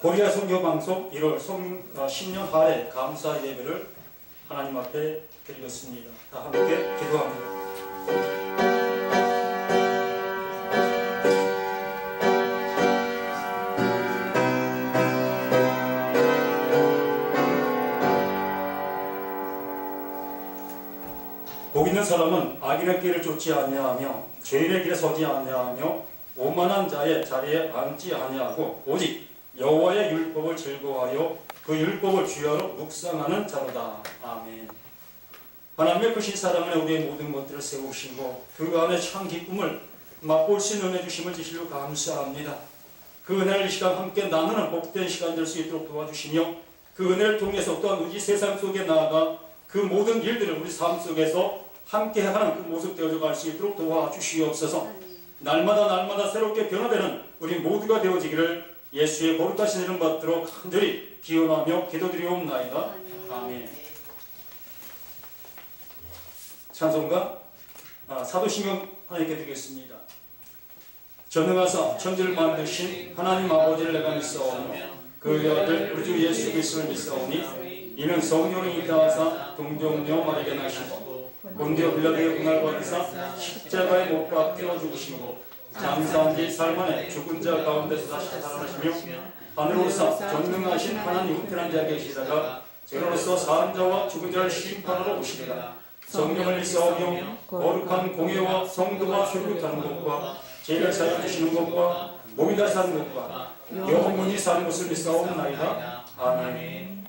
코리아 선교방송 1월 성, 어, 신년 할애 감사 예배를 하나님 앞에 드리겠습니다. 다 함께 기도합니다. 복 있는 사람은 악인의 길을 쫓지 아니하며 죄인의 길에 서지 아니하며 오만한 자의 자리에 앉지 아니하고 오직 여호와의 율법을 즐거워하여 그 율법을 주야로 묵상하는 자로다. 아멘. 하나님의 크신 사랑 안에 우리의 모든 것들을 세우시고 그 안에 참 기쁨을 맛볼 수 있는 은혜 주심을 지시로 감사합니다. 그 은혜를 이 시간 함께 나누는 복된 시간 될 수 있도록 도와주시며 그 은혜를 통해서 또한 우리 세상 속에 나아가 그 모든 일들을 우리 삶 속에서 함께 하는 그 모습 되어져 갈 수 있도록 도와주시옵소서. 날마다 날마다 새롭게 변화되는 우리 모두가 되어지기를 예수의 거룩하신 이름 받도록 간절히 기원하며 기도드리옵나이다. 아멘. 찬송가 아, 사도신경 하나님께 드리겠습니다. 전능하사 천지를 만드신 하나님 아버지를 내가 믿사오니 그 아들 우리 주 예수 그리스도를 믿사오니 이는 성령을 인하사 동정녀 마리게 나시고 본디오 빌라도의 고날 받으사 십자가에 못 박혀 죽으시고 장사한 지 살만에 죽은 자 가운데서 다시 살아나시며 하늘로서 전능하신 하나님 우편한 자 계시다가 저로서 사는 자와 죽은 자를 심판하러 오시리라. 성령을 믿사오며 거룩한 공예와 성도가 교육하는 것과 죄를 사여 주시는 것과 몸이 다 사는 것과 영원히 사는 것을 믿사옵나이다. 아멘